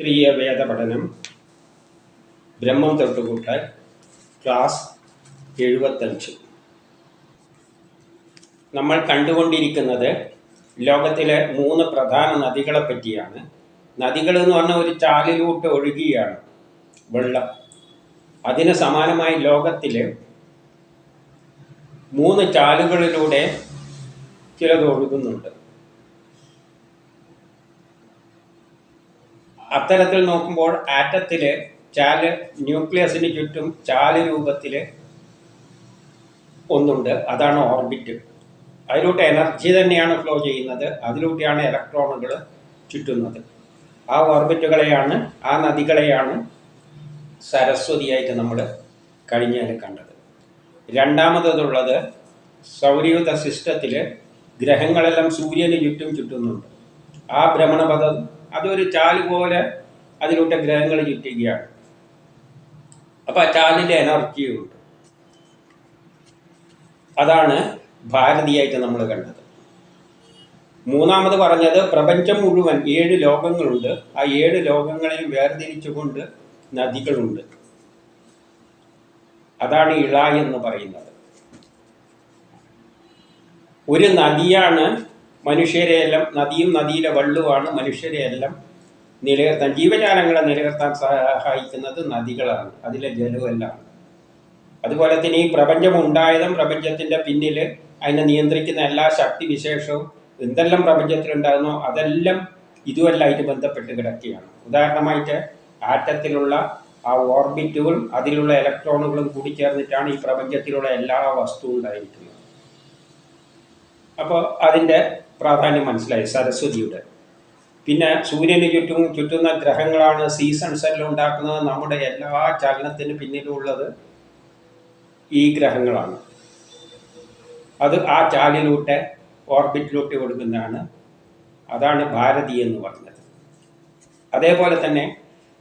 ശാസ്ത്രീയ വേദ പഠനം ബ്രഹ്മം തൊട്ടുകൂട്ട് ക്ലാസ് എഴുപത്തഞ്ച്. നമ്മൾ കണ്ടുകൊണ്ടിരിക്കുന്നത് ലോകത്തിലെ മൂന്ന് പ്രധാന നദികളെ പറ്റിയാണ്. നദികൾ എന്ന് പറഞ്ഞാൽ ഒരു ചാലിലൂട്ട് ഒഴുകിയാണ് വെള്ളം. അതിന് സമാനമായി ലോകത്തിൽ മൂന്ന് ചാലുകളിലൂടെ ചിലത് ഒഴുകുന്നുണ്ട്. അത്തരത്തിൽ നോക്കുമ്പോൾ ആറ്റത്തിൽ ചാൽ ന്യൂക്ലിയസിന് ചുറ്റും ചാൽ രൂപത്തിൽ ഒന്നുണ്ട്. അതാണ് ഓർബിറ്റ്. അതിലൂടെ എനർജി തന്നെയാണ് ഫ്ലോ ചെയ്യുന്നത്. അതിലൂടെയാണ് ഇലക്ട്രോണുകൾ ചുറ്റുന്നത്. ആ ഓർബിറ്റുകളെയാണ് ആ നദികളെയാണ് സരസ്വതിയായിട്ട് നമ്മൾ കഴിഞ്ഞാൽ കണ്ടത്. രണ്ടാമതുള്ളത് സൗരയൂഥ സിസ്റ്റത്തിൽ ഗ്രഹങ്ങളെല്ലാം സൂര്യന് ചുറ്റും ചുറ്റുന്നുണ്ട്. ആ ഭ്രമണപഥം അതൊരു ചാൽ പോലെ അതിലൂടെ ഗ്രഹങ്ങൾ ചുറ്റുകയാണ് അപ്പോൾ ആ ചാലിന്റെ എനർജിയും ഉണ്ട്. അതാണ് ഭാരതിയായിട്ട് നമ്മൾ കണ്ടത്. മൂന്നാമത് പറഞ്ഞത് പ്രപഞ്ചം മുഴുവൻ ഏഴ് ലോകങ്ങളുണ്ട്. ആ ഏഴ് ലോകങ്ങളെയും വേർതിരിച്ചുകൊണ്ട് നദികളുണ്ട്. അതാണ് ഇള എന്ന് പറയുന്നത്. ഒരു നദിയാണ് മനുഷ്യരെയെല്ലാം നദിയും നദിയിലെ വെള്ളവുമാണ് മനുഷ്യരെയെല്ലാം നിലനിർത്താൻ ജീവജാലങ്ങളെ നിലനിർത്താൻ സഹായിക്കുന്നത് നദികളാണ് അതിലെ ജലമെല്ലാം. അതുപോലെ തന്നെ ഈ പ്രപഞ്ചം ഉണ്ടായതും പ്രപഞ്ചത്തിന്റെ പിന്നിൽ അതിനെ നിയന്ത്രിക്കുന്ന എല്ലാ ശക്തി വിശേഷവും എന്തെല്ലാം പ്രപഞ്ചത്തിലുണ്ടാകുന്നോ അതെല്ലാം ഇതുമെല്ലാമായിട്ട് ബന്ധപ്പെട്ട് കിടക്കുകയാണ്. ഉദാഹരണമായിട്ട് ആറ്റത്തിലുള്ള ആ ഓർബിറ്റുകളും അതിലുള്ള ഇലക്ട്രോണുകളും കൂടി ചേർന്നിട്ടാണ് ഈ പ്രപഞ്ചത്തിലുള്ള എല്ലാ വസ്തുവും ഉണ്ടായിരിക്കുന്നത്. അപ്പോൾ അതിന്റെ പ്രാധാന്യം മനസ്സിലായി സരസ്വതിയുടെ. പിന്നെ സൂര്യന് ചുറ്റും ചുറ്റുന്ന ഗ്രഹങ്ങളാണ് സീസൺസ് എല്ലാം ഉണ്ടാക്കുന്നത്. നമ്മുടെ എല്ലാ ചലനത്തിന് പിന്നിലുള്ളത് ഈ ഗ്രഹങ്ങളാണ്. അത് ആ ചാലിലൂട്ടെ ഓർബിറ്റിലൂട്ടി കൊടുക്കുന്നതാണ് അതാണ് ഭാരതി എന്ന് പറഞ്ഞത്. അതേപോലെ തന്നെ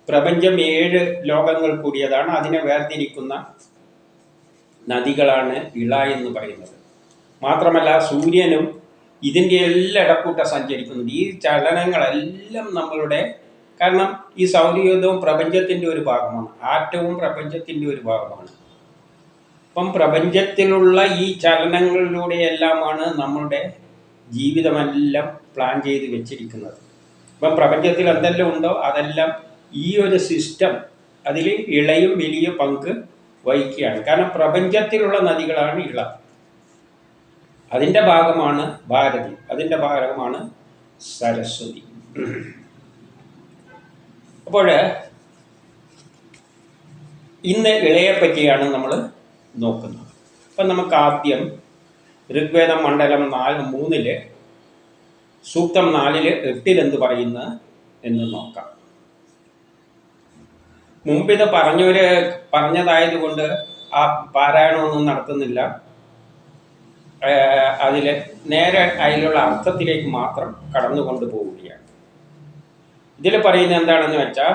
പ്രപഞ്ചം ഏഴ് ലോകങ്ങൾ കൂടിയതാണ്. അതിനെ വേർതിരിക്കുന്ന നദികളാണ് ഇള എന്ന് പറയുന്നത്. മാത്രമല്ല സൂര്യനും ഇതിന്റെ എല്ലാം ഇടക്കൂട്ട സഞ്ചരിക്കുന്നുണ്ട്. ഈ ചലനങ്ങളെല്ലാം നമ്മളുടെ കാരണം ഈ സൗരയുദ്ധവും പ്രപഞ്ചത്തിന്റെ ഒരു ഭാഗമാണ്. ആറ്റവും പ്രപഞ്ചത്തിന്റെ ഒരു ഭാഗമാണ്. അപ്പം പ്രപഞ്ചത്തിലുള്ള ഈ ചലനങ്ങളിലൂടെയെല്ലാമാണ് നമ്മളുടെ ജീവിതമെല്ലാം പ്ലാൻ ചെയ്ത് വെച്ചിരിക്കുന്നത്. അപ്പം പ്രപഞ്ചത്തിൽ എന്തെല്ലാം ഉണ്ടോ അതെല്ലാം ഈ ഒരു സിസ്റ്റം അതിൽ ഇളയും വലിയ പങ്ക് വഹിക്കുകയാണ്. കാരണം പ്രപഞ്ചത്തിലുള്ള നദികളാണ് ഇള. അതിന്റെ ഭാഗമാണ് ഭാരതി. അതിന്റെ ഭാഗമാണ് സരസ്വതി. അപ്പോൾ ഇന്ന് ഇളയെ പറ്റിയാണ് നമ്മൾ നോക്കുന്നത്. അപ്പം നമുക്ക് ആദ്യം ഋഗ്വേദ മണ്ഡലം നാല് മൂന്നിൽ സൂക്തം നാലിൽ എട്ടിലെന്ത് പറയുന്ന എന്ന് നോക്കാം. മുമ്പിത് പറഞ്ഞവര് പറഞ്ഞതായതുകൊണ്ട് ആ പാരായണമൊന്നും നടത്തുന്നില്ല. അതിൽ നേരെ അതിലുള്ള അർത്ഥത്തിലേക്ക് മാത്രം കടന്നുകൊണ്ട് പോവുകയാണ്. ഇതിൽ പറയുന്നത് എന്താണെന്ന് വെച്ചാൽ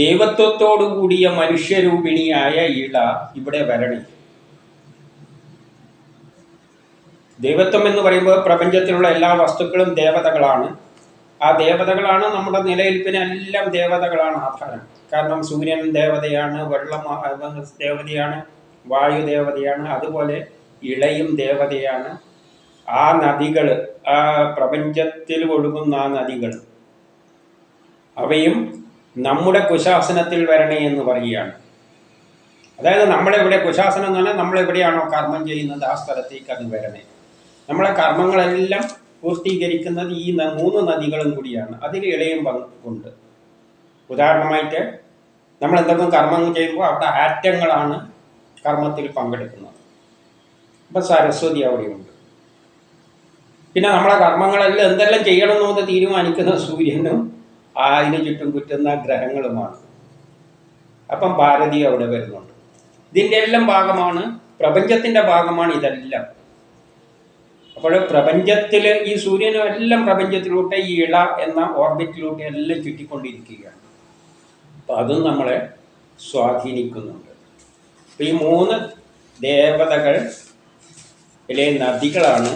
ദൈവത്വത്തോടു കൂടിയ മനുഷ്യരൂപിണിയായ ഇള ഇവിടെ വരണി. ദൈവത്വം എന്ന് പറയുമ്പോൾ പ്രപഞ്ചത്തിലുള്ള എല്ലാ വസ്തുക്കളും ദേവതകളാണ്. ആ ദേവതകളാണ് നമ്മുടെ നിലനിൽപ്പിനെല്ലാം ദേവതകളാണ് ആധാരം. കാരണം സൂര്യൻ ദേവതയാണ് വെള്ളം ദേവതയാണ് വായു ദേവതയാണ്. അതുപോലെ ഇളയും ദേവതയാണ്. ആ നദികൾ ആ പ്രപഞ്ചത്തിൽ ഒഴുകുന്ന ആ നദികൾ അവയും നമ്മുടെ കുശാസനത്തിൽ വരണേ എന്ന് പറയുകയാണ്. അതായത് നമ്മളെവിടെ കുശാസനം എന്ന് പറഞ്ഞാൽ നമ്മളെവിടെയാണോ കർമ്മം ചെയ്യുന്നത് ആ സ്ഥലത്തേക്ക് അത് വരണേ. നമ്മളെ കർമ്മങ്ങളെല്ലാം പൂർത്തീകരിക്കുന്നത് ഈ മൂന്ന് നദികളും കൂടിയാണ്. അതിൽ ഇളയും പങ്കുണ്ട് ഉദാഹരണമായിട്ട് നമ്മൾ എന്തെങ്കിലും കർമ്മം ചെയ്യുമ്പോൾ അവിടെ ആറ്റങ്ങളാണ് കർമ്മത്തിൽ പങ്കെടുക്കുന്നത്. അപ്പം സരസ്വതി അവിടെയുണ്ട്. പിന്നെ നമ്മളെ കർമ്മങ്ങളെല്ലാം എന്തെല്ലാം ചെയ്യണം എന്ന് തീരുമാനിക്കുന്ന സൂര്യനും അതിന് ചുറ്റും കുറ്റുന്ന ഗ്രഹങ്ങളുമാണ്. അപ്പം ഭാരതി അവിടെ വരുന്നുണ്ട്. ഇതിന്റെ എല്ലാം ഭാഗമാണ് പ്രപഞ്ചത്തിന്റെ ഭാഗമാണ് ഇതെല്ലാം. അപ്പോൾ പ്രപഞ്ചത്തിൽ ഈ സൂര്യനും എല്ലാം പ്രപഞ്ചത്തിലൂടെ ഈ ഇള എന്ന ഓർബിറ്റിലൂടെ എല്ലാം ചുറ്റിക്കൊണ്ടിരിക്കുകയാണ്. അപ്പം അതും നമ്മളെ സ്വാധീനിക്കുന്നുണ്ട്. ഈ മൂന്ന് ദേവതകൾ ഇലെ നദികളാണ്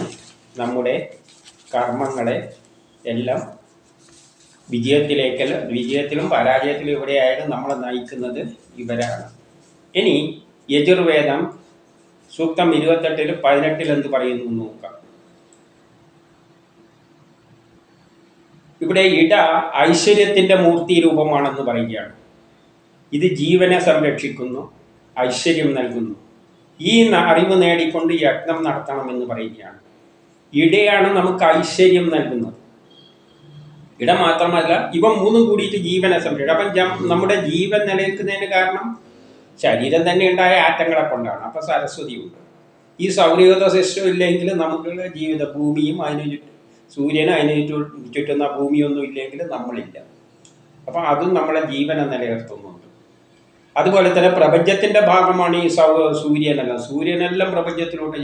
നമ്മുടെ കർമ്മങ്ങളെ എല്ലാം വിജയത്തിലേക്കല്ല വിജയത്തിലും പരാജയത്തിലും എവിടെയായാലും നമ്മളെ നയിക്കുന്നത് ഇവരാണ്. ഇനി യജുർവേദം സൂക്തം ഇരുപത്തെട്ടിൽ പതിനെട്ടിൽ എന്ത് പറയുന്നു നോക്കാം. ഇവിടെ ഇട ഐശ്വര്യത്തിന്റെ മൂർത്തി രൂപമാണെന്ന് പറയുകയാണ്. ഇത് ജീവനെ സംരക്ഷിക്കുന്നു. ഐശ്വര്യം നൽകുന്നു. ഈ അറിവ് നേടിക്കൊണ്ട് യജ്ഞം നടത്തണമെന്ന് പറയുകയാണ്. ഇടയാണ് നമുക്ക് ഐശ്വര്യം നൽകുന്നത്. ഇട മാത്രമല്ല ഇവ മൂന്നും കൂടിയിട്ട് ജീവനെ സംരക്ഷിക്കും. അപ്പം നമ്മുടെ ജീവൻ നിലനിൽക്കുന്നതിന് കാരണം ശരീരം തന്നെ ഉണ്ടായ ആറ്റങ്ങളെ കൊണ്ടാണ്. അപ്പം സരസ്വതി ഉണ്ട്. ഈ സൗരയൂഥ സിസ്റ്റം ഇല്ലെങ്കിൽ നമുക്ക് ജീവിത ഭൂമിയും അതിന് ചുറ്റും സൂര്യനും അതിന് ചുറ്റും ചുറ്റുന്ന ഭൂമിയൊന്നും ഇല്ലെങ്കിൽ നമ്മളില്ല. അപ്പം അതും നമ്മളെ ജീവനെ നിലനിർത്തുന്നുണ്ട് അതുപോലെ തന്നെ പ്രപഞ്ചത്തിന്റെ ഭാഗമാണ് ഈ സൂര്യനെല്ലാം. സൂര്യനെല്ലാം പ്രപഞ്ചത്തിലൂടെ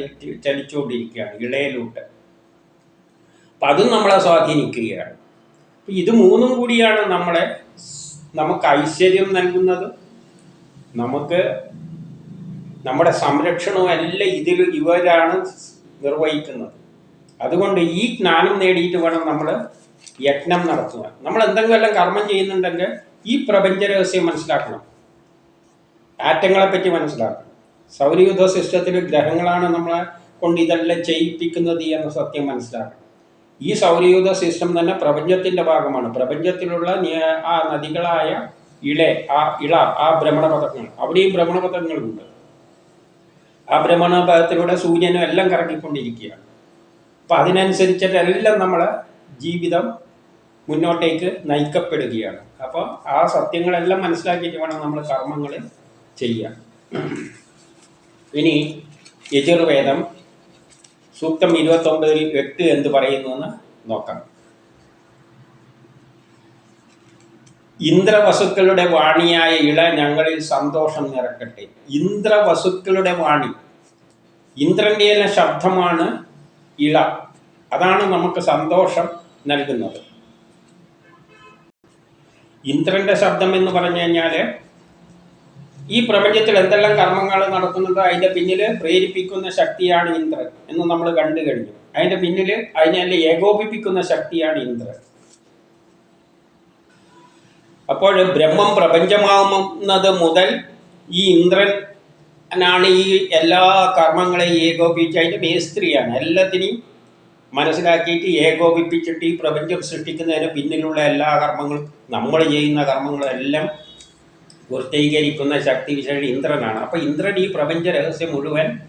ചലിച്ചുകൊണ്ടിരിക്കുകയാണ് ഇളയിലൂടെ അപ്പം അതും നമ്മളെ സ്വാധീനിക്കുകയാണ്. ഇത് മൂന്നും കൂടിയാണ് നമ്മളെ നമുക്ക് ഐശ്വര്യം നൽകുന്നത് നമുക്ക് നമ്മുടെ സംരക്ഷണവും എല്ലാം ഇതിൽ ഇവരാണ് നിർവഹിക്കുന്നത്. അതുകൊണ്ട് ഈ ജ്ഞാനം നേടിയിട്ട് വേണം നമ്മൾ യജ്ഞം നടത്തുവാൻ. നമ്മൾ എന്തെങ്കിലും കർമ്മം ചെയ്യുന്നുണ്ടെങ്കിൽ ഈ പ്രപഞ്ച രഹസ്യം മനസ്സിലാക്കണം. ആറ്റങ്ങളെ പറ്റി മനസ്സിലാക്കണം. സൗരയൂഥ സിസ്റ്റത്തിൽ ഗ്രഹങ്ങളാണ് നമ്മളെ കൊണ്ട് ഇതെല്ലാം ചെയ്യിപ്പിക്കുന്നത് എന്ന സത്യം മനസ്സിലാക്കണം. ഈ സൗരയൂഥ സിസ്റ്റം തന്നെ പ്രപഞ്ചത്തിന്റെ ഭാഗമാണ്. പ്രപഞ്ചത്തിലുള്ള ആ നദികളായ ഇളെ ആ ഇള ആ ഭ്രമണപഥങ്ങൾ. അവിടെയും ഭ്രമണപഥങ്ങളുണ്ട്. ആ ഭ്രമണപഥത്തിലൂടെ സൂര്യനും എല്ലാം കറങ്ങിക്കൊണ്ടിരിക്കുകയാണ്. അപ്പം അതിനനുസരിച്ചിട്ടെല്ലാം നമ്മളെ ജീവിതം മുന്നോട്ടേക്ക് നയിക്കപ്പെടുകയാണ്. അപ്പോൾ ആ സത്യങ്ങളെല്ലാം മനസ്സിലാക്കിയിട്ട് വേണം നമ്മൾ കർമ്മങ്ങൾ ചെയ്യാൻ ഇനി യജുർവേദം സൂക്തം ഇരുപത്തൊമ്പതിൽ എട്ട് എന്ത് പറയുന്നു എന്ന് നോക്കാം. ഇന്ദ്രവസുക്കളുടെ വാണിയായ ഇള ഞങ്ങളിൽ സന്തോഷം നിറക്കട്ടെ. ഇന്ദ്രവസുക്കളുടെ വാണി. ഇന്ദ്രന്റെ എല്ലാം ശബ്ദമാണ് ഇള. അതാണ് നമുക്ക് സന്തോഷം നൽകുന്നത്. ഇന്ദ്രന്റെ ശബ്ദം എന്ന് പറഞ്ഞു കഴിഞ്ഞാൽ ഈ പ്രപഞ്ചത്തിൽ എന്തെല്ലാം കർമ്മങ്ങൾ നടക്കുന്നുണ്ടോ അതിന്റെ പിന്നിൽ പ്രേരിപ്പിക്കുന്ന ശക്തിയാണ് ഇന്ദ്രൻ എന്ന് നമ്മൾ കണ്ടു കഴിഞ്ഞു. അതിന്റെ പിന്നിൽ അതിനെ ഏകോപിപ്പിക്കുന്ന ശക്തിയാണ് ഇന്ദ്രൻ. അപ്പോൾ ബ്രഹ്മം പ്രപഞ്ചമാവുന്നത് മുതൽ ഈ ഇന്ദ്രനാണ് ഈ എല്ലാ കർമ്മങ്ങളെയും ഏകോപിപ്പിച്ച് അതിന്റെ മേസ്ത്രിയാണ് എല്ലാത്തിനെയും മനസ്സിലാക്കിയിട്ട് ഏകോപിപ്പിച്ചിട്ട് ഈ പ്രപഞ്ചം സൃഷ്ടിക്കുന്നതിന് പിന്നിലുള്ള എല്ലാ കർമ്മങ്ങളും നമ്മൾ ചെയ്യുന്ന കർമ്മങ്ങളെല്ലാം പൂർത്തീകരിക്കുന്ന ശക്തി വിശേഷം ഇന്ദ്രനാണ്. അപ്പൊ ഇന്ദ്രൻ ഈ പ്രപഞ്ച രഹസ്യം മുഴുവൻ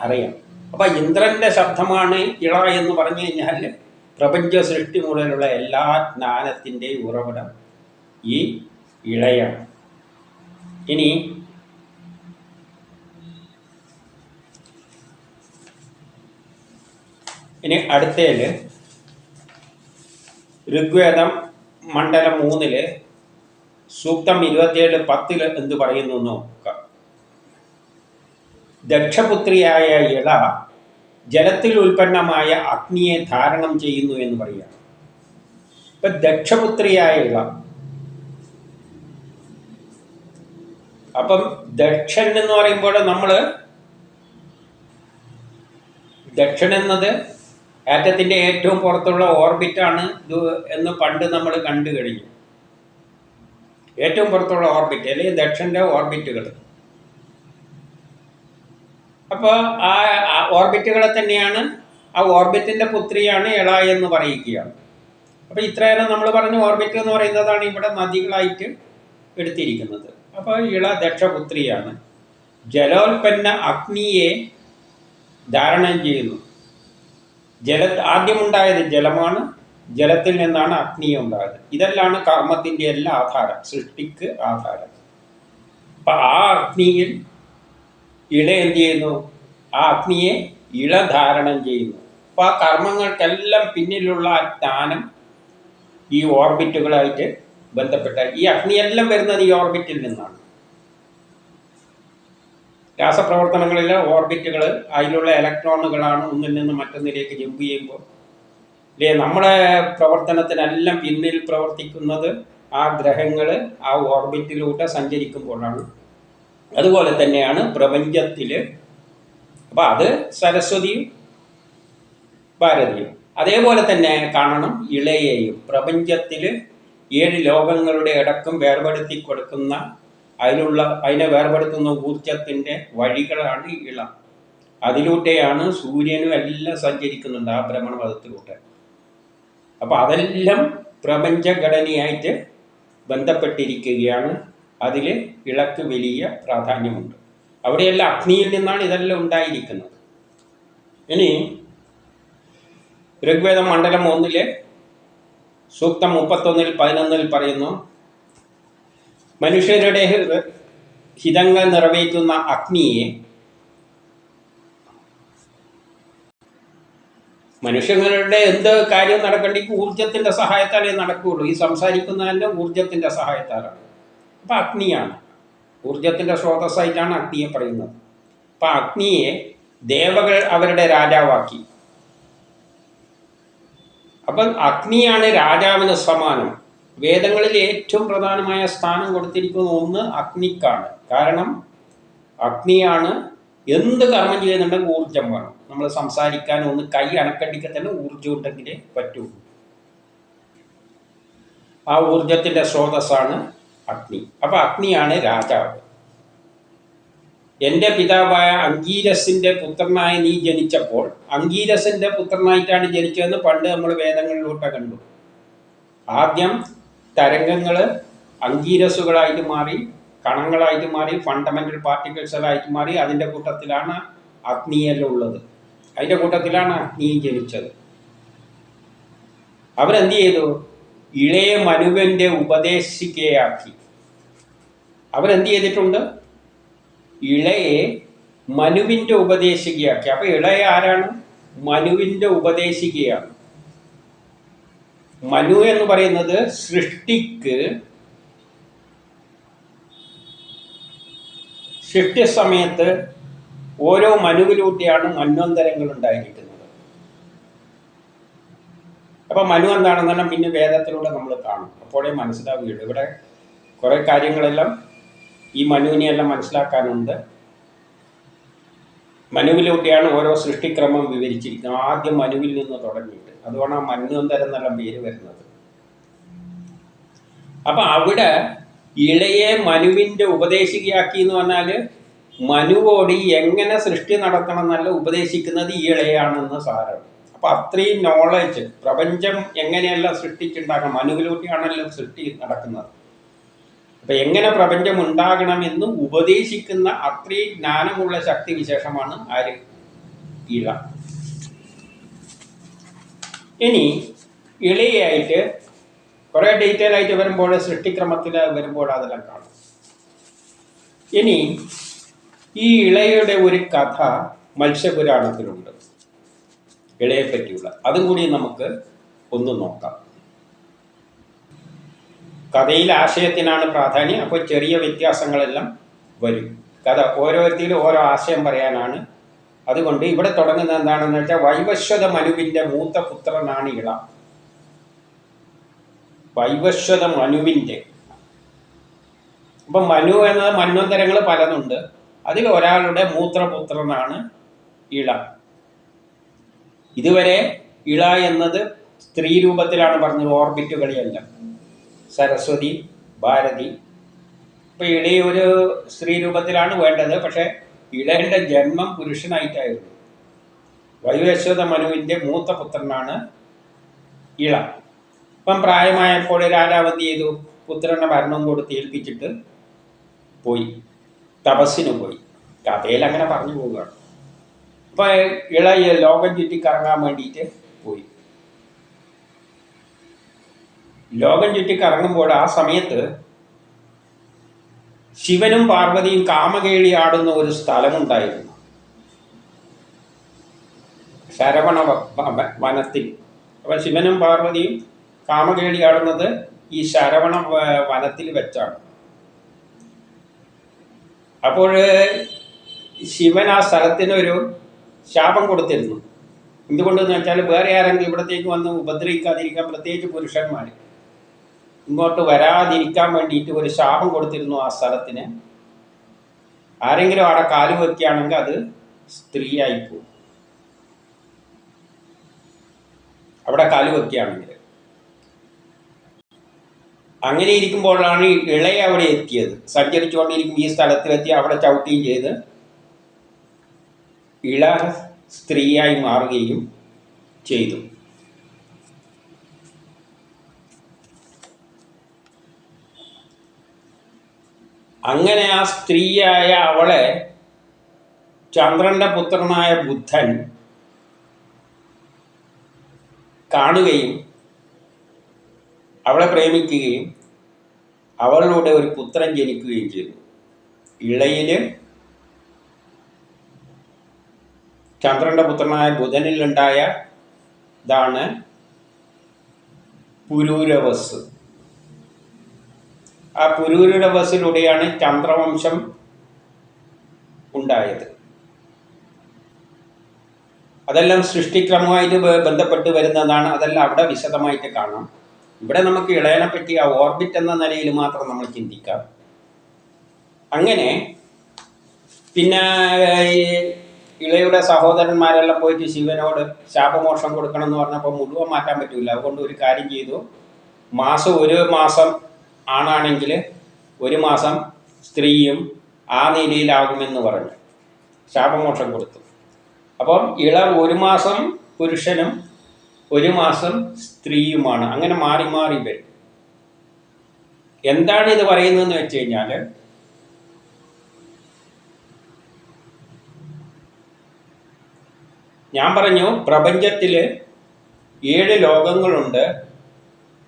അറിയാം. അപ്പൊ ഇന്ദ്രന്റെ ശബ്ദമാണ് ഇള എന്ന് പറഞ്ഞു കഴിഞ്ഞാൽ പ്രപഞ്ച സൃഷ്ടി മുതലുള്ള എല്ലാ ജ്ഞാനത്തിന്റെയും ഉറവിടം ഈ ഇളയാണ്. ഇനി ഇനി അടുത്തേൽ ഋഗ്വേദം മണ്ഡലം മൂന്നിൽ സൂക്തം ഇരുപത്തിയേഴ് പത്തിൽ എന്ത് പറയുന്നു നോക്കുക. നോക്കാം ദക്ഷപുത്രിയായ ഇള ജലത്തിൽ ഉൽപ്പന്നമായ അഗ്നിയെ ധാരണം ചെയ്യുന്നു എന്ന് പറയുകയാണ്. ഇപ്പൊ ദക്ഷപുത്രിയായ ഇള. അപ്പം ദക്ഷൻ എന്ന് പറയുമ്പോൾ നമ്മൾ ദക്ഷൻ എന്നത് ആറ്റത്തിന്റെ ഏറ്റവും പുറത്തുള്ള ഓർബിറ്റാണ് എന്ന് പണ്ട് നമ്മൾ കണ്ടു കഴിഞ്ഞു. ഏറ്റവും പുറത്തുള്ള ഓർബിറ്റ് അല്ലെങ്കിൽ ദക്ഷന്റെ ഓർബിറ്റുകൾ അപ്പോൾ ആ ഓർബിറ്റുകളെ തന്നെയാണ് ആ ഓർബിറ്റിന്റെ പുത്രിയാണ് എള എന്ന് പറയുകയാണ്. അപ്പോൾ ഇത്രയേറെ നമ്മൾ പറഞ്ഞ ഓർബിറ്റ് എന്ന് പറയുന്നതാണ് ഇവിടെ നദികളായിട്ട് എടുത്തിരിക്കുന്നത്. അപ്പോൾ ഇള ദക്ഷപുത്രിയാണ്. ജലോൽപ്പന്ന അഗ്നിയെ ധാരണം ചെയ്യുന്നു. ജല ആദ്യമുണ്ടായത് ജലമാണ് ജലത്തിൽ നിന്നാണ് അഗ്നി ഉണ്ടായത് ഇതെല്ലാം കർമ്മത്തിന്റെ എല്ലാ ആധാരം സൃഷ്ടിക്ക് ആധാരം. അപ്പൊ ആ അഗ്നിയിൽ ഇള എന്ത് ചെയ്യുന്നു? ആ അഗ്നിയെ ഇള ധാരണം ചെയ്യുന്നു. അപ്പൊ ആ കർമ്മങ്ങൾക്കെല്ലാം പിന്നിലുള്ള ജ്ഞാനം ഈ ഓർബിറ്റുകളായിട്ട് ബന്ധപ്പെട്ട ഈ അഗ്നിയെല്ലാം വരുന്നത് ഈ ഓർബിറ്റിൽ നിന്നാണ്. രാസപ്രവർത്തനങ്ങളിലെ ഓർബിറ്റുകൾ അതിലുള്ള ഇലക്ട്രോണുകളാണ് ഒന്നിൽ നിന്ന് മറ്റൊന്നിലേക്ക് ജമ്പ് ചെയ്യുമ്പോൾ ഇല്ലേ? നമ്മുടെ പ്രവർത്തനത്തിനെല്ലാം പിന്നിൽ പ്രവർത്തിക്കുന്നത് ആ ഗ്രഹങ്ങൾ ആ ഓർബിറ്റിലൂടെ സഞ്ചരിക്കുമ്പോഴാണ്. അതുപോലെ തന്നെയാണ് പ്രപഞ്ചത്തിൽ. അപ്പം അത് സരസ്വതിയും ഭാരതിയും. അതേപോലെ തന്നെ കാണണം ഇളയെയും. പ്രപഞ്ചത്തിൽ ഏഴ് ലോകങ്ങളുടെ അടക്കം വേർപെടുത്തി കൊടുക്കുന്ന അതിലുള്ള അതിനെ വേർപെടുത്തുന്ന ഊർജത്തിന്റെ വഴികളാണ് ഇള. അതിലൂടെയാണ് സൂര്യനും എല്ലാം സഞ്ചരിക്കുന്നുണ്ട് ആ ഭ്രമണപഥത്തിലൂടെ. അപ്പോൾ അതെല്ലാം പ്രപഞ്ചഘടനയായിട്ട് ബന്ധപ്പെട്ടിരിക്കുകയാണ്. അതിൽ ഇളക്ക് വലിയ പ്രാധാന്യമുണ്ട്. അവിടെയെല്ലാം അഗ്നിയിൽ നിന്നാണ് ഇതെല്ലാം ഉണ്ടായിരിക്കുന്നത്. ഇനി ഋഗ്വേദ മണ്ഡലം ഒന്നിലെ സൂക്തം മുപ്പത്തൊന്നിൽ പതിനൊന്നിൽ പറയുന്നു മനുഷ്യരുടെ ഹിതങ്ങൾ നിറവേറ്റുന്ന അഗ്നിയെ മനുഷ്യങ്ങളുടെ എന്ത് കാര്യം നടക്കണ്ടെങ്കിൽ ഊർജത്തിന്റെ സഹായത്താലേ നടക്കുകയുള്ളൂ. ഈ സംസാരിക്കുന്നതന്നെ ഊർജത്തിന്റെ സഹായത്താലാണ് അപ്പം അഗ്നിയാണ്. ഊർജത്തിന്റെ സ്രോതസ്സായിട്ടാണ് അഗ്നിയെ പറയുന്നത്. അപ്പം അഗ്നിയെ ദേവകൾ അവരുടെ രാജാവാക്കി. അപ്പം അഗ്നിയാണ് രാജാവിന് സമാനം. വേദങ്ങളിൽ ഏറ്റവും പ്രധാനമായ സ്ഥാനം കൊടുത്തിരിക്കുന്ന ഒന്ന് അഗ്നിക്കാണ്. കാരണം അഗ്നിയാണ് എന്ത് കർമ്മം ചെയ്യുന്നുണ്ടെങ്കിൽ ഊർജം വേണം. നമ്മൾ സംസാരിക്കാൻ ഒന്ന് കൈ അണക്കണ്ടിക്ക് തന്നെ ഊർജം ഉണ്ടെങ്കിലേ പറ്റുള്ളൂ. ആ ഊർജത്തിന്റെ സ്രോതസ്സാണ് അഗ്നി. അപ്പൊ അഗ്നിയാണ് രാജാവ്. എന്റെ പിതാവായ അങ്കീരസിന്റെ പുത്രനായി നീ ജനിച്ചപ്പോൾ അങ്കീരസിന്റെ പുത്രനായിട്ടാണ് ജനിച്ചതെന്ന് പണ്ട് നമ്മൾ വേദങ്ങളിലൂടെ കണ്ടു. ആദ്യം തരംഗങ്ങൾ അങ്കീരസുകളായിട്ട് മാറി കണങ്ങളായിട്ട് മാറി ഫണ്ടമെന്റൽ പാർട്ടിക്കിൾസുകളായിട്ട് മാറി അതിന്റെ കൂട്ടത്തിലാണ് അഗ്നിയെല്ലാം ഉള്ളത്. അതിന്റെ കൂട്ടത്തിലാണ് അഗ്നി ജനിച്ചത്. അവരെന്ത് ചെയ്തു? ഇളയ മനുവിന്റെ ഉപദേശിക്കയാക്കി അവരെന്ത് ചെയ്തിട്ടുണ്ട്? ഇളയെ മനുവിന്റെ ഉപദേശികയാക്കി. അപ്പൊ ഇളയ ആരാണ്? മനുവിന്റെ ഉപദേശികയാണ്. മനു എന്ന് പറയുന്നത് സൃഷ്ടിക്ക് സൃഷ്ടി സമയത്ത് ഓരോ മനുവിലൂട്ടിയാണ് മന്വന്തരങ്ങൾ ഉണ്ടായിരിക്കുന്നത്. അപ്പൊ മനു എന്താണെന്നെല്ലാം പിന്നെ വേദത്തിലൂടെ നമ്മൾ കാണും. അപ്പോഴേ മനസ്സിലാവുകയുള്ളൂ. ഇവിടെ കുറെ കാര്യങ്ങളെല്ലാം ഈ മനുവിനെയെല്ലാം മനസ്സിലാക്കാനുണ്ട്. മനുവിലൂടെയാണ് ഓരോ സൃഷ്ടിക്രമം വിവരിച്ചിരിക്കുന്നത്. ആദ്യം മനുവിൽ നിന്ന് തുടങ്ങിയിട്ട്. അതുകൊണ്ടാണ് മന്വന്തരം എന്നുള്ള പേര് വരുന്നത്. അപ്പൊ അവിടെ ഇളയെ മനുവിന്റെ ഉപദേശികയാക്കി എന്ന് പറഞ്ഞാൽ മനുവോടി എങ്ങനെ സൃഷ്ടി നടത്തണം എന്നല്ല ഉപദേശിക്കുന്നത് ഈ ഇളയാണെന്ന് സാരം അപ്പൊ അത്രയും നോളജ് പ്രപഞ്ചം എങ്ങനെയല്ല സൃഷ്ടിച്ചുണ്ടാക്കണം മനുവിലൂടെയാണല്ലോ സൃഷ്ടി നടക്കുന്നത്. അപ്പൊ എങ്ങനെ പ്രപഞ്ചം ഉണ്ടാകണം എന്ന് ഉപദേശിക്കുന്ന അത്രയും ജ്ഞാനമുള്ള ശക്തി വിശേഷമാണ് ആര്? ഇള. ഇനി ഇളയായിട്ട് കുറെ ഡീറ്റെയിൽ ആയിട്ട് വരുമ്പോൾ സൃഷ്ടിക്രമത്തിൽ വരുമ്പോൾ അതെല്ലാം കാണും. ഇനി ഈ ഇളയുടെ ഒരു കഥ മത്സ്യപുരാണത്തിലുണ്ട്. ഇളയെ പറ്റിയുള്ള അതും കൂടി നമുക്ക് ഒന്ന് നോക്കാം. കഥയിൽ ആശയത്തിനാണ് പ്രാധാന്യം. അപ്പോൾ ചെറിയ വ്യത്യാസങ്ങളെല്ലാം വരും. കഥ ഓരോരുത്തരും ഓരോ ആശയം പറയാനാണ്. അതുകൊണ്ട് ഇവിടെ തുടങ്ങുന്നത് എന്താണെന്ന് വെച്ചാൽ വൈവശ്വത മനുവിന്റെ മൂത്ത പുത്രനാണ് ഇള. വൈവസ്വത മനുവിന്റെ. അപ്പം മനു എന്നത് മന്വന്തരങ്ങൾ പലതുണ്ട്. അതിൽ ഒരാളുടെ മൂത്രപുത്രനാണ് ഇള. ഇതുവരെ ഇള എന്നത് സ്ത്രീ രൂപത്തിലാണ് പറഞ്ഞത് ഓർബിറ്റുകളിയല്ല സരസ്വതി ഭാരതി. ഇപ്പം ഇളയ ഒരു സ്ത്രീ രൂപത്തിലാണ് വേണ്ടത് പക്ഷേ ഇളയുടെ ജന്മം പുരുഷനായിട്ടായിരുന്നു. വൈവശ്വത മനുവിന്റെ മൂത്ത പുത്രനാണ് ഇള. ഇപ്പം പ്രായമായപ്പോൾ രാജാവ് എന്ത് ചെയ്തു. പുത്രനെ ഭരണം കൊടുത്ത് ഏൽപ്പിച്ചിട്ട് പോയി. തപസ്സിന് പോയി. കഥയിൽ അങ്ങനെ പറഞ്ഞു പോവുകയാണ്. അപ്പം ഇളയ ലോകം ചുറ്റി കറങ്ങാൻ വേണ്ടിയിട്ട് പോയി. ലോകം ചുറ്റി കറങ്ങുമ്പോൾ ആ സമയത്ത് ശിവനും പാർവതിയും കാമകേളി ആടുന്ന ഒരു സ്ഥലമുണ്ടായിരുന്നു. ശരവണ വനത്തിൽ. അപ്പം ശിവനും പാർവതിയും കാമകേളി ആടുന്നത് ഈ ശരവണ വനത്തിൽ വെച്ചാണ്. അപ്പോൾ ശിവൻ ആ സ്ഥലത്തിനൊരു ശാപം കൊടുത്തിരുന്നു. എന്തുകൊണ്ടെന്ന് വെച്ചാൽ വേറെ ആരെങ്കിലും ഇവിടത്തേക്ക് വന്ന് ഉപദ്രവിക്കാതിരിക്കാൻ പ്രത്യേകിച്ച് പുരുഷന്മാർ ഇങ്ങോട്ട് വരാതിരിക്കാൻ വേണ്ടിയിട്ട് ഒരു ശാപം കൊടുത്തിരുന്നു ആ സ്ഥലത്തിന്. ആരെങ്കിലും അവിടെ കാലു വയ്ക്കുകയാണെങ്കിൽ അത് സ്ത്രീയായി പോകും. അവിടെ കാലു വെക്കുകയാണെങ്കിൽ. അങ്ങനെ ഇരിക്കുമ്പോഴാണ് ഇളയ അവിടെ എത്തിയത്. സഞ്ചരിച്ചുകൊണ്ടിരിക്കുമ്പോൾ ഈ സ്ഥലത്തിലെത്തി അവിടെ ചവിട്ടുകയും ചെയ്ത് ഇള സ്ത്രീയായി മാറുകയും ചെയ്തു. അങ്ങനെ ആ സ്ത്രീയായ അവളെ ചന്ദ്രന്റെ പുത്രനായ ബുദ്ധൻ കാണുകയും അവളെ പ്രേമിക്കുകയും അവളിലൂടെ ഒരു പുത്രൻ ജനിക്കുകയും ചെയ്തു. ഇളയിൽ ചന്ദ്രന്റെ പുത്രനായ ബുധനിലുണ്ടായ ഇതാണ് പുരൂരവസ്. ആ പുരൂരവസിലൂടെയാണ് ചന്ദ്രവംശം ഉണ്ടായത്. അതെല്ലാം സൃഷ്ടിക്രമമായിട്ട് ബന്ധപ്പെട്ട് വരുന്നതാണ്. അതെല്ലാം അവിടെ വിശദമായിട്ട് കാണാം. ഇവിടെ നമുക്ക് ഇളയനെ പറ്റി ആ ഓർബിറ്റ് എന്ന നിലയിൽ മാത്രം നമ്മൾ ചിന്തിക്കാം. അങ്ങനെ പിന്നെ ഇളയുടെ സഹോദരന്മാരെല്ലാം പോയിട്ട് ശിവനോട് ശാപമോക്ഷം കൊടുക്കണം എന്ന് പറഞ്ഞപ്പോൾ മുഴുവൻ മാറ്റാൻ പറ്റില്ല അതുകൊണ്ട് ഒരു കാര്യം ചെയ്തു. മാസം ഒരു മാസം ആണാണെങ്കിൽ ഒരു മാസം സ്ത്രീയും ആ നിലയിലാകുമെന്ന് പറഞ്ഞു. ശാപമോക്ഷം കൊടുത്തു. അപ്പം ഇള ഒരു മാസം പുരുഷനും ഒരു മാസം സ്ത്രീയുമാണ്. അങ്ങനെ മാറി മാറി വരും. എന്താണ് ഇത് പറയുന്നതെന്ന് വെച്ച് കഴിഞ്ഞാൽ ഞാൻ പറഞ്ഞു പ്രപഞ്ചത്തിൽ ഏഴ് ലോകങ്ങളുണ്ട്.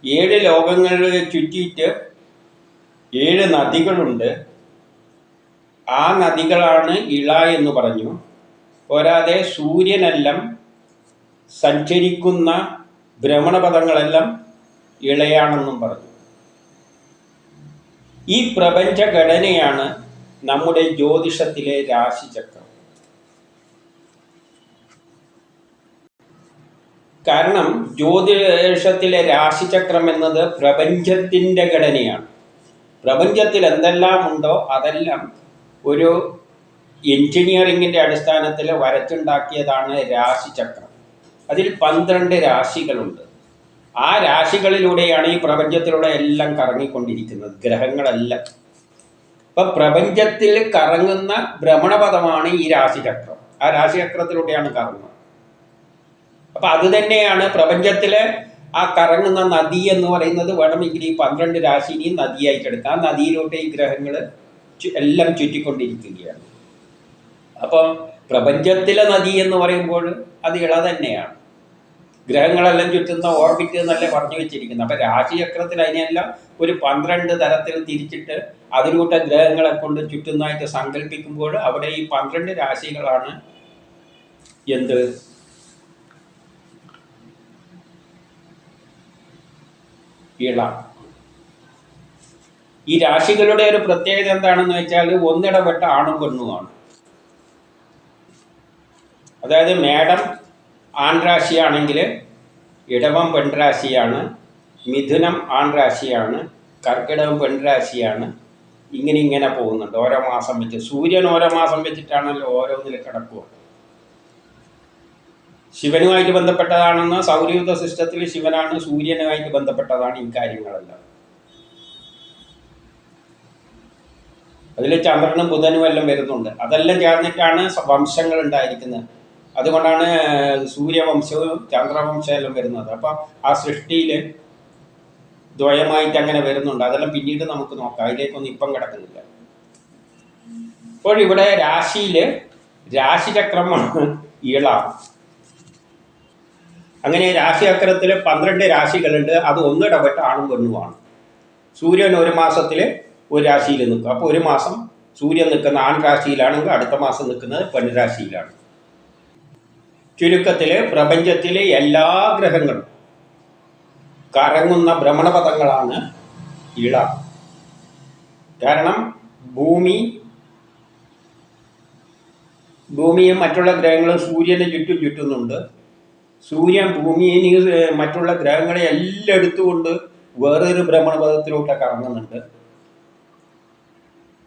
ഏഴ് ലോകങ്ങളിൽ ചുറ്റിയിട്ട് ഏഴ് നദികളുണ്ട്. ആ നദികളാണ് ഇള എന്ന് പറഞ്ഞു. പോരാതെ സൂര്യനെല്ലാം സഞ്ചരിക്കുന്ന ഭ്രമണപഥങ്ങളെല്ലാം ഇളയാണെന്നും പറഞ്ഞു. ഈ പ്രപഞ്ചഘടനയാണ് നമ്മുടെ ജ്യോതിഷത്തിലെ രാശിചക്രം. കാരണം ജ്യോതിഷത്തിലെ രാശിചക്രം എന്നത് പ്രപഞ്ചത്തിന്റെ ഘടനയാണ്. പ്രപഞ്ചത്തിൽ എന്തെല്ലാം ഉണ്ടോ അതെല്ലാം ഒരു എഞ്ചിനീയറിങ്ങിന്റെ അടിസ്ഥാനത്തിൽ വരച്ചുണ്ടാക്കിയതാണ് രാശിചക്രം. അതിൽ പന്ത്രണ്ട് രാശികളുണ്ട്. ആ രാശികളിലൂടെയാണ് ഈ പ്രപഞ്ചത്തിലൂടെ എല്ലാം കറങ്ങിക്കൊണ്ടിരിക്കുന്നത്. ഗ്രഹങ്ങളെല്ലാം. ഇപ്പൊ പ്രപഞ്ചത്തിൽ കറങ്ങുന്ന ഭ്രമണപഥമാണ് ഈ രാശിചക്രം. ആ രാശിചക്രത്തിലൂടെയാണ് കറങ്ങുന്നത്. അപ്പൊ അത് തന്നെയാണ് പ്രപഞ്ചത്തിലെ ആ കറങ്ങുന്ന നദി എന്ന് പറയുന്നത് വേണമെങ്കിൽ ഈ പന്ത്രണ്ട് രാശിനെയും നദിയായി എടുക്കാം. ആ നദിയിലോട്ട് ഈ ഗ്രഹങ്ങൾ എല്ലാം ചുറ്റിക്കൊണ്ടിരിക്കുകയാണ്. അപ്പം പ്രപഞ്ചത്തിലെ നദി എന്ന് പറയുമ്പോൾ അത് ഇള തന്നെയാണ്. ഗ്രഹങ്ങളെല്ലാം ചുറ്റുന്ന ഓർബിറ്റ് എന്നല്ലേ പറഞ്ഞു വെച്ചിരിക്കുന്നത്. അപ്പൊ രാശിചക്രത്തിൽ അതിനെല്ലാം ഒരു പന്ത്രണ്ട് തരത്തിൽ തിരിച്ചിട്ട് അതിലൂടെ ഗ്രഹങ്ങളെ കൊണ്ട് ചുറ്റുന്നതായിട്ട് സങ്കല്പിക്കുമ്പോൾ അവിടെ ഈ പന്ത്രണ്ട് രാശികളാണ് എന്ത്? ഇള. ഈ രാശികളുടെ ഒരു പ്രത്യേകത എന്താണെന്ന് വെച്ചാൽ ഒന്നിടപെട്ട ആണും പെണ്ണുമാണ്. അതായത് മേടം ആൺരാശിയാണെങ്കിൽ ഇടവം പെൺരാശിയാണ് മിഥുനം ആൺരാശിയാണ് കർക്കിടകം പെൺരാശിയാണ് ഇങ്ങനെ ഇങ്ങനെ പോകുന്നുണ്ട്. ഓരോ മാസം വെച്ച്. സൂര്യൻ ഓരോ മാസം വെച്ചിട്ടാണല്ലോ ഓരോന്നിൽ കിടക്കുക. ശിവനുമായിട്ട് ബന്ധപ്പെട്ടതാണെന്ന് സൗരയുദ്ധ സിസ്റ്റത്തിൽ ശിവനാണ് സൂര്യനുമായിട്ട് ബന്ധപ്പെട്ടതാണ് ഈ കാര്യങ്ങളെല്ലാം. അതിൽ ചന്ദ്രനും ബുധനും എല്ലാം വരുന്നുണ്ട്. അതെല്ലാം ചേർന്നിട്ടാണ് വംശങ്ങൾ ഉണ്ടായിരിക്കുന്നത്. അതുകൊണ്ടാണ് സൂര്യവംശവും ചന്ദ്രവംശമെല്ലാം വരുന്നത്. അപ്പം ആ സൃഷ്ടിയിൽ ദ്വയമായിട്ട് അങ്ങനെ വരുന്നുണ്ട്. അതെല്ലാം പിന്നീട് നമുക്ക് നോക്കാം. അതിലേക്കൊന്നും ഇപ്പം കിടക്കുന്നില്ല. അപ്പോൾ ഇവിടെ രാശിയിൽ രാശിചക്രമാണ് ഇള. അങ്ങനെ രാശിചക്രത്തിൽ പന്ത്രണ്ട് രാശികളുണ്ട്. അത് ഒന്നിടപെട്ട് ആണും പെണ്ണുമാണ് സൂര്യൻ ഒരു മാസത്തിൽ ഒരു രാശിയിൽ നിൽക്കും. അപ്പോൾ ഒരു മാസം സൂര്യൻ നിൽക്കുന്ന ആൺ രാശിയിലാണെങ്കിൽ അടുത്ത മാസം നിൽക്കുന്നത് പെൺരാശിയിലാണ് ചുരുക്കത്തിൽ പ്രപഞ്ചത്തിലെ എല്ലാ ഗ്രഹങ്ങളും കറങ്ങുന്ന ഭ്രമണപഥങ്ങളാണ് ഇള. കാരണം ഭൂമി ഭൂമിയും മറ്റുള്ള ഗ്രഹങ്ങളും സൂര്യനെ ചുറ്റും ചുറ്റുന്നുണ്ട്. സൂര്യൻ ഭൂമിയെ മറ്റുള്ള ഗ്രഹങ്ങളെ എല്ലാം എടുത്തുകൊണ്ട് വേറൊരു ഭ്രമണപഥത്തിലൂടെ കറങ്ങുന്നുണ്ട്.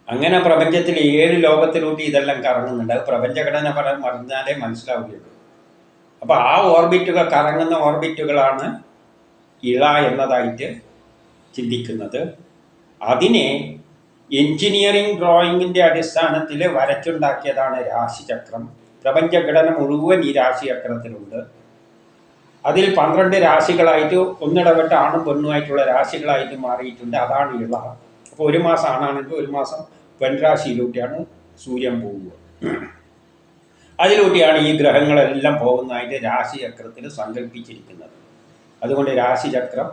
അങ്ങനെ പ്രപഞ്ചത്തിലെ ഏഴ് ലോകത്തിലൂടെ ഇതെല്ലാം കറങ്ങുന്നുണ്ട്. അത് പ്രപഞ്ചഘടന പറ പറഞ്ഞാലേ മനസ്സിലാവുകയുള്ളൂ. അപ്പോൾ ആ ഓർബിറ്റുകൾ കറങ്ങുന്ന ഓർബിറ്റുകളാണ് ഇള എന്നതായിട്ട് ചിന്തിക്കുന്നത്. അതിനെ എഞ്ചിനീയറിംഗ് ഡ്രോയിങ്ങിന്റെ അടിസ്ഥാനത്തിൽ വരച്ചുണ്ടാക്കിയതാണ് രാശിചക്രം. പ്രപഞ്ചഘടന മുഴുവൻ ഈ രാശിചക്രത്തിലുണ്ട്. അതിൽ പന്ത്രണ്ട് രാശികളായിട്ട് ഒന്നിടവിട്ട് ആണും പെണ്ണുമായിട്ടുള്ള രാശികളായിട്ട് മാറിയിട്ടുണ്ട്. അതാണ് ഇള. അപ്പോൾ ഒരു മാസം ആണാണെങ്കിൽ ഒരു മാസം പെൺരാശിയിലൂടെയാണ് സൂര്യൻ പോവുക അതിലൂടെയാണ് ഈ ഗ്രഹങ്ങളെല്ലാം പോകുന്ന അതിന്റെ രാശിചക്രത്തിൽ സങ്കല്പിച്ചിരിക്കുന്നത്. അതുകൊണ്ട് രാശിചക്രം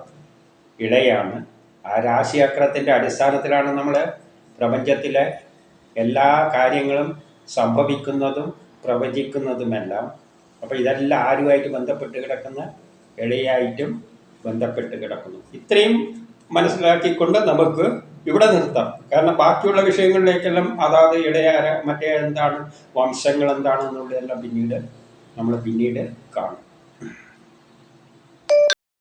ഇടയാണ്. ആ രാശിചക്രത്തിന്റെ അടിസ്ഥാനത്തിലാണ് നമ്മൾ പ്രപഞ്ചത്തിലെ എല്ലാ കാര്യങ്ങളും സംഭവിക്കുന്നതും പ്രവചിക്കുന്നതുമെല്ലാം. അപ്പോൾ ഇതെല്ലാം ആരുമായിട്ട് ബന്ധപ്പെട്ട് കിടക്കുന്ന ഇടയായിട്ടും ബന്ധപ്പെട്ട് കിടക്കുന്നു. ഇത്രയും മനസ്സിലാക്കിക്കൊണ്ട് നമുക്ക് ഇവിടെ നിർത്താം. കാരണം ബാക്കിയുള്ള വിഷയങ്ങളിലേക്കെല്ലാം അതാത് ഇടയാര മറ്റേ എന്താണ് വംശങ്ങൾ എന്താണെന്നുള്ളതെല്ലാം പിന്നീട് നമ്മൾ പിന്നീട് കാണും.